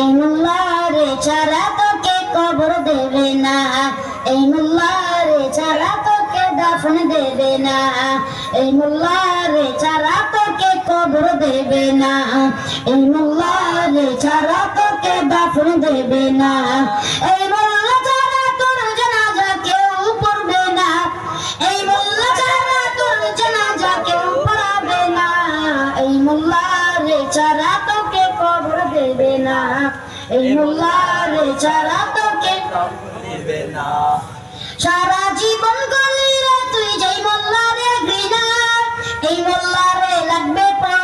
এই মোল্লারে ছাড়া তোকে কবর দেবে না। এই মোল্লারে ছাড়া তোকে দাফন দেবে না। এই মোল্লারে ছাড়া তোকে কবর দেবে না। এই মোল্লারে ছাড়া তোকে দাফন দেবে না। এই দেবে না। এই মোল্লারে ছাড়া তোকে দিবে না। সারা জীবন গলিরা তুই যেই মোল্লারে ঘৃণা এই মোল্লারে লাগবে পরে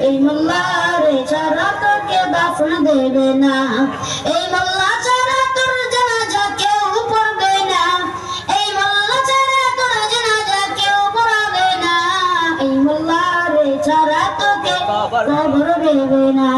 এই মোল্লারে ছাড়া তোকে দাফন দেবে না। এই মোল্লা ছাড়া তোর জানাজা কেউ পড়বে না। এই মোল্লা ছাড়া তোর জানাজা কেউ পড়াবে না। এই মোল্লারে ছাড়া তোকে কবর দেবে না।